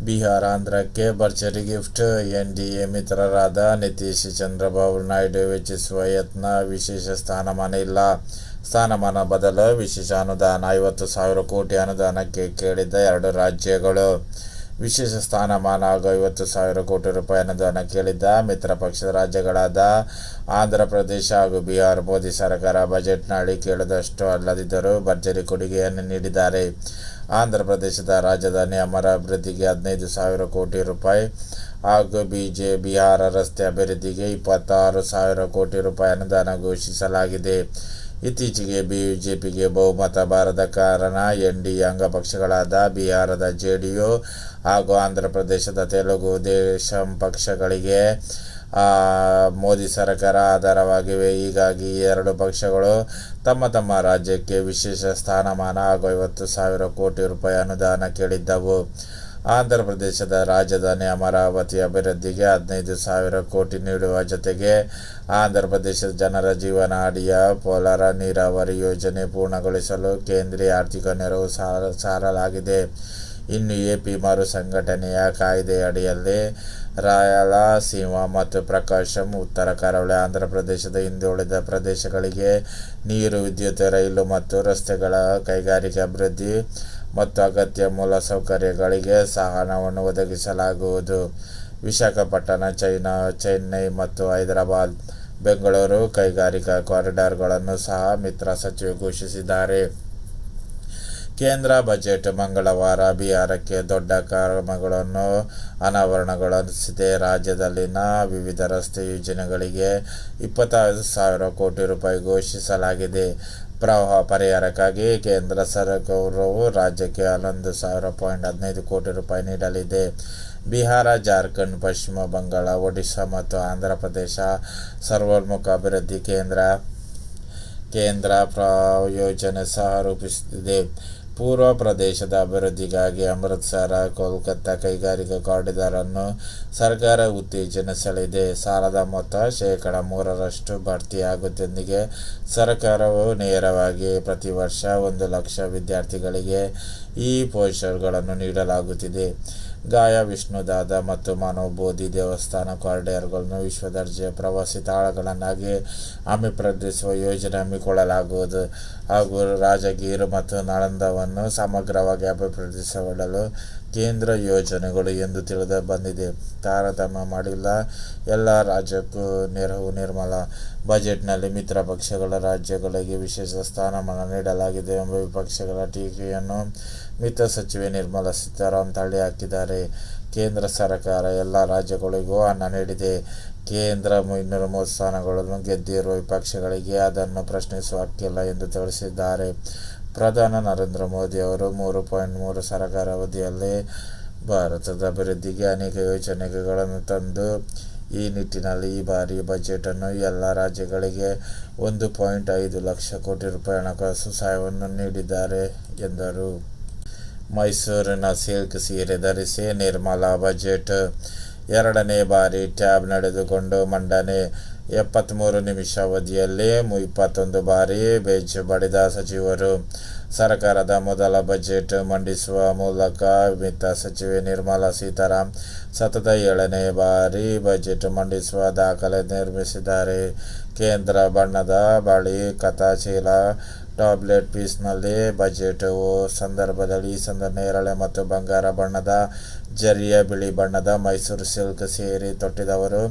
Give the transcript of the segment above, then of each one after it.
ಬಿಹಾರ, ಆಂಧ್ರಕ್ಕೆ ಭರ್ಜರಿ gift, NDA ಮಿತ್ರರಾದ ನಿತೀಶ್ ಚಂದ್ರಬಾಬು ನಾಯ್ಡು ವೆಚ್ಚಿಸುವ ಯತ್ನ ವಿಶೇಷ ಸ್ಥಾನಮಾನ ಇಲ್ಲ. ಸ್ಥಾನಮಾನ ಬದಲು ವಿಶೇಷ ಅನುದಾನ, ಐವತ್ತು ಸಾವಿರ ಕೋಟಿ ಅನುದಾನಕ್ಕೆ ಕೇಳಿದ್ದ ಎರಡು ರಾಜ್ಯಗಳು. ವಿಶೇಷ ಸ್ಥಾನಮಾನ ಹಾಗೂ ಐವತ್ತು ಸಾವಿರ ಕೋಟಿ ರೂಪಾಯಿ ಅನುದಾನ ಕೇಳಿದ್ದ ಮಿತ್ರ ಪಕ್ಷದ ರಾಜ್ಯಗಳಾದ ಆಂಧ್ರ ಪ್ರದೇಶ ಹಾಗೂ ಬಿಹಾರ್. ಮೋದಿ ಸರ್ಕಾರ ಬಜೆಟ್ನಲ್ಲಿ ಕೇಳಿದಷ್ಟು ಅಲ್ಲದಿದ್ದರೂ ಭರ್ಜರಿ ಕೊಡುಗೆಯನ್ನು ನೀಡಿದ್ದಾರೆ. ಆಂಧ್ರ ಪ್ರದೇಶದ ರಾಜಧಾನಿ ಅಮರ ಅಭಿವೃದ್ಧಿಗೆ ಹದಿನೈದು ಸಾವಿರ ಕೋಟಿ ರೂಪಾಯಿ ಹಾಗೂ ಬಿಜೆ, ಬಿಹಾರ ರಸ್ತೆ ಅಭಿವೃದ್ಧಿಗೆ ಇಪ್ಪತ್ತಾರು ಸಾವಿರ ಕೋಟಿ ರೂಪಾಯಿ ಅನುದಾನ ಘೋಷಿಸಲಾಗಿದೆ. ಇತ್ತೀಚೆಗೆ ಬಿಜೆಪಿಗೆ ಬಹುಮತ ಬಾರದ ಕಾರಣ ಎನ್ ಡಿ ಅಂಗಪಕ್ಷಗಳಾದ ಬಿಹಾರದ ಜೆ ಡಿ ಯು ಹಾಗೂ ಆಂಧ್ರ ಪ್ರದೇಶದ ತೆಲುಗು ದೇಶಂ ಪಕ್ಷಗಳಿಗೆ ಮೋದಿ ಸರ್ಕಾರ ಆಧಾರವಾಗಿವೆ. ಹೀಗಾಗಿ ಈ ಎರಡು ಪಕ್ಷಗಳು ತಮ್ಮ ತಮ್ಮ ರಾಜ್ಯಕ್ಕೆ ವಿಶೇಷ ಸ್ಥಾನಮಾನ ಹಾಗೂ ಐವತ್ತು ಸಾವಿರ ಕೋಟಿ ರೂಪಾಯಿ ಅನುದಾನ ಕೇಳಿದ್ದವು. ಆಂಧ್ರ ಪ್ರದೇಶದ ರಾಜಧಾನಿ ಅಮರಾವತಿ ಅಭಿವೃದ್ಧಿಗೆ ಹದಿನೈದು ಸಾವಿರ ಕೋಟಿ ನೀಡುವ ಜೊತೆಗೆ ಆಂಧ್ರ ಪ್ರದೇಶದ ಜನರ ಜೀವನಾಡಿಯ ಪೋಲಾರ ನೀರಾವರಿ ಯೋಜನೆ ಪೂರ್ಣಗೊಳಿಸಲು ಕೇಂದ್ರೀಯ ಆರ್ಥಿಕ ನೆರವು ಸಾರ, ಸಾರಲಾಗಿದೆ. ಇನ್ನು ಎಪಿ ಮರು ಸಂಘಟನೆಯ ಕಾಯ್ದೆಯಡಿಯಲ್ಲಿ ರಾಯಲಸೀಮಾ ಮತ್ತು ಪ್ರಕಾಶಂ, ಉತ್ತರ ಕರಾವಳಿ, ಆಂಧ್ರ ಪ್ರದೇಶದ ಹಿಂದುಳಿದ ಪ್ರದೇಶಗಳಿಗೆ ನೀರು, ವಿದ್ಯುತ್, ರೈಲು ಮತ್ತು ರಸ್ತೆಗಳ ಕೈಗಾರಿಕೆ ಅಭಿವೃದ್ಧಿ ಮತ್ತು ಅಗತ್ಯ ಮೂಲಸೌಕರ್ಯಗಳಿಗೆ ಸಹನವನ್ನು ಒದಗಿಸಲಾಗುವುದು. ವಿಶಾಖಪಟ್ಟಣ, ಚೈನಾ, ಚೆನ್ನೈ ಮತ್ತು ಹೈದರಾಬಾದ್, ಬೆಂಗಳೂರು ಕೈಗಾರಿಕಾ ಕಾರಿಡಾರ್ಗಳನ್ನು ಸಹ ಮಿತ್ರ ಸಚಿವೆ ಘೋಷಿಸಿದ್ದಾರೆ. ಕೇಂದ್ರ ಬಜೆಟ್ ಮಂಗಳವಾರ ಬಿಹಾರಕ್ಕೆ ದೊಡ್ಡ ಕಾರ್ಯಕ್ರಮಗಳನ್ನು ಅನಾವರಣಗೊಳಿಸಿದೆ. ರಾಜ್ಯದಲ್ಲಿನ ವಿವಿಧ ರಸ್ತೆ ಯೋಜನೆಗಳಿಗೆ ಇಪ್ಪತ್ತೈದು ಸಾವಿರ ಕೋಟಿ ರೂಪಾಯಿ ಘೋಷಿಸಲಾಗಿದೆ. ಪ್ರವಾಹ ಪರಿಹಾರಕ್ಕಾಗಿ ಕೇಂದ್ರ ಸರ್ಕಾರವು ರಾಜ್ಯಕ್ಕೆ ಹನ್ನೊಂದು ಸಾವಿರ ಪಾಯಿಂಟ್ ಹದಿನೈದು ಕೋಟಿ ರೂಪಾಯಿ ನೀಡಲಿದೆ. ಬಿಹಾರ, ಜಾರ್ಖಂಡ್, ಪಶ್ಚಿಮ ಬಂಗಾಳ, ಒಡಿಶಾ ಮತ್ತು ಆಂಧ್ರ ಪ್ರದೇಶ ಸರ್ವೋನ್ಮುಖ ಅಭಿವೃದ್ಧಿ ಕೇಂದ್ರ ಕೇಂದ್ರ ಪ್ರಯೋಜನೆ ಸಹ ರೂಪಿಸುತ್ತಿದೆ. ಪೂರ್ವ ಪ್ರದೇಶದ ಅಭಿವೃದ್ಧಿಗಾಗಿ ಅಮೃತಸರ ಕೋಲ್ಕತ್ತಾ ಕೈಗಾರಿಕಾ ಕಾರಿಡಾರ್ ಅನ್ನು ಸರ್ಕಾರ ಉತ್ತೇಜನಿಸಲಿದೆ ಸಾಲದ ಮೊತ್ತ ಶೇಕಡಾ ಮೂರರಷ್ಟು ಭರ್ತಿಯಾಗುವುದರೊಂದಿಗೆ ಸರ್ಕಾರವು ನೇರವಾಗಿ ಪ್ರತಿ ವರ್ಷ ಒಂದು ಲಕ್ಷ ವಿದ್ಯಾರ್ಥಿಗಳಿಗೆ ಈ ಪೋಸ್ಟರ್ಗಳನ್ನು ನೀಡಲಾಗುತ್ತಿದೆ. ಗಾಯ ವಿಷ್ಣುದಾದ ಮತ್ತು ಮನೋಬೋಧಿ ದೇವಸ್ಥಾನ ಕಾರಿಡಾರ್ಗಳನ್ನು ವಿಶ್ವದರ್ಜೆಯ ಪ್ರವಾಸಿ ತಾಣಗಳನ್ನಾಗಿ ಅಭಿಪ್ರದಿಸುವ ಯೋಜನೆ ಹಮ್ಮಿಕೊಳ್ಳಲಾಗುವುದು. ಹಾಗೂ ರಾಜಗೀರ್ ಮತ್ತು ನಳಂದವನ್ನು ಸಮಗ್ರವಾಗಿ ಅಭಿವೃದ್ಧಿಸಲು ಕೇಂದ್ರ ಯೋಜನೆಗಳು ಎಂದು ತಿಳಿದು ಬಂದಿದೆ. ತಾರತಮ್ಯ ಮಾಡಿಲ್ಲ. ಎಲ್ಲ ರಾಜ್ಯಕ್ಕೂ ನೆರವು ನಿರ್ಮಲ ಬಜೆಟ್ನಲ್ಲಿ ಮಿತ್ರ ಪಕ್ಷಗಳ ರಾಜ್ಯಗಳಿಗೆ ವಿಶೇಷ ಸ್ಥಾನಮಾನ ನೀಡಲಾಗಿದೆ ಎಂಬ ವಿಪಕ್ಷಗಳ ಟೀಕೆಯನ್ನು ಮಿತ್ರ ಸಚಿವೆ ನಿರ್ಮಲಾ ಸೀತಾರಾಮನ್ ತಳ್ಳಿಹಾಕಿದ್ದಾರೆ. ಕೇಂದ್ರ ಸರ್ಕಾರ ಎಲ್ಲ ರಾಜ್ಯಗಳಿಗೂ ಹಣ ನೀಡಿದೆ. ಕೇಂದ್ರ ಇನ್ನೂರ ಮೂವತ್ತು ಸ್ಥಾನಗಳನ್ನು ಗೆದ್ದಿರುವ ವಿಪಕ್ಷಗಳಿಗೆ ಅದನ್ನು ಪ್ರಶ್ನಿಸುವ ಹಕ್ಕಿಲ್ಲ ಎಂದು ತಿಳಿಸಿದ್ದಾರೆ. ಪ್ರಧಾನ ನರೇಂದ್ರ ಮೋದಿ ಅವರು ಮೂರು ಪಾಯಿಂಟ್ ಮೂರು ಸರ್ಕಾರ ಅವಧಿಯಲ್ಲಿ ಭಾರತದ ಅಭಿವೃದ್ಧಿಗೆ ಅನೇಕ ಯೋಜನೆಗಳನ್ನು ತಂದು ಈ ನಿಟ್ಟಿನಲ್ಲಿ ಈ ಬಾರಿ ಬಜೆಟನ್ನು ಎಲ್ಲ ರಾಜ್ಯಗಳಿಗೆ ಒಂದು ಪಾಯಿಂಟ್ ಐದು ಲಕ್ಷ ಕೋಟಿ ರೂಪಾಯಿ ಹಣಕಾಸು ಸಹಾಯವನ್ನು ನೀಡಿದ್ದಾರೆ ಎಂದರು. ಮೈಸೂರಿನ ಸಿಲ್ಕ್ ಸೀರೆ ಧರಿಸಿ ನಿರ್ಮಲಾ ಬಜೆಟ್ ಎರಡನೇ ಬಾರಿ ಟ್ಯಾಬ್ ನಡೆದುಕೊಂಡು ಮಂಡನೆ ಎಪ್ಪತ್ತ್ಮೂರು ನಿಮಿಷ ಅವಧಿಯಲ್ಲಿ ಇಪ್ಪತ್ತೊಂದು ಬಾರಿ ಬೆಚ್ ಬಡಿದ ಸಚಿವರು, ಸರ್ಕಾರದ ಮೊದಲ ಬಜೆಟ್ ಮಂಡಿಸುವ ಮೂಲಕ ವಿತ್ತ ಸಚಿವೆ ನಿರ್ಮಲಾ ಸೀತಾರಾಮ್ ಸತತ ಏಳನೇ ಬಾರಿ ಬಜೆಟ್ ಮಂಡಿಸುವ ದಾಖಲೆ ನಿರ್ಮಿಸಿದ್ದಾರೆ. ಕೇಂದ್ರ ಬಣ್ಣದ ಬಳಿ ಕಥಾಶೀಲ ಟಾಬ್ಲೆಟ್ ಪೀಸ್ನಲ್ಲಿ ಬಜೆಟ್ ಸಂದರ್ಭದಲ್ಲಿ ಈ ಸಂದ ನೇರಳೆ ಮತ್ತು ಬಂಗಾರ ಬಣ್ಣದ, ಜರಿಯ ಬಿಳಿ ಬಣ್ಣದ ಮೈಸೂರು ಸಿಲ್ಕ್ ಸೇರಿ ತೊಟ್ಟಿದವರು.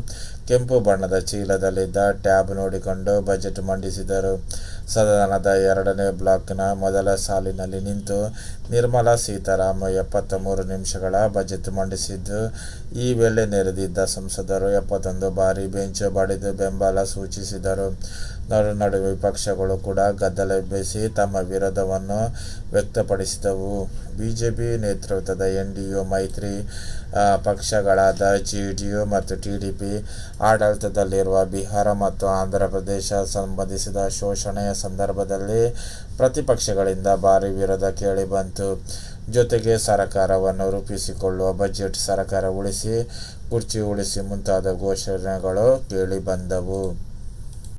ಕೆಂಪು ಬಣ್ಣದ ಚೀಲದಲ್ಲಿದ್ದ ಟ್ಯಾಬ್ ನೋಡಿಕೊಂಡು ಬಜೆಟ್ ಮಂಡಿಸಿದರು. ಸದನದ ಎರಡನೇ ಬ್ಲಾಕ್ನ ಮೊದಲ ಸಾಲಿನಲ್ಲಿ ನಿಂತು ನಿರ್ಮಲಾ ಸೀತಾರಾಮ ಎಪ್ಪತ್ತ ಮೂರು ನಿಮಿಷಗಳ ಬಜೆಟ್ ಮಂಡಿಸಿದ್ದು, ಈ ವೇಳೆ ನೆರೆದಿದ್ದ ಸಂಸದರು ಎಪ್ಪತ್ತೊಂದು ಬಾರಿ ಬೆಂಚ್ ಬಡಿದು ಬೆಂಬಲ ಸೂಚಿಸಿದರು. ನಡುವೆ ವಿಪಕ್ಷಗಳು ಕೂಡ ಗದ್ದಲ ತಮ್ಮ ವಿರೋಧವನ್ನು ವ್ಯಕ್ತಪಡಿಸಿದವು. ಬಿಜೆಪಿ ನೇತೃತ್ವದ ಎನ್ ಡಿ ಯು ಮೈತ್ರಿ ಪಕ್ಷಗಳಾದ ಜಿ ಡಿ ಯು ಮತ್ತು ಟಿ ಡಿ ಪಿ ಆಡಳಿತದಲ್ಲಿರುವ ಬಿಹಾರ ಮತ್ತು ಆಂಧ್ರ ಪ್ರದೇಶ ಸಂಬಂಧಿಸಿದ ಶೋಷಣೆಯ ಸಂದರ್ಭದಲ್ಲಿ ಪ್ರತಿಪಕ್ಷಗಳಿಂದ ಭಾರಿ ವಿರೋಧ ಕೇಳಿಬಂತು. ಜೊತೆಗೆ ಸರ್ಕಾರವನ್ನು ರೂಪಿಸಿಕೊಳ್ಳುವ ಬಜೆಟ್ ಸರ್ಕಾರ ಉಳಿಸಿ, ಕುರ್ಚಿ ಉಳಿಸಿ ಮುಂತಾದ ಘೋಷಣೆಗಳು ಕೇಳಿಬಂದವು.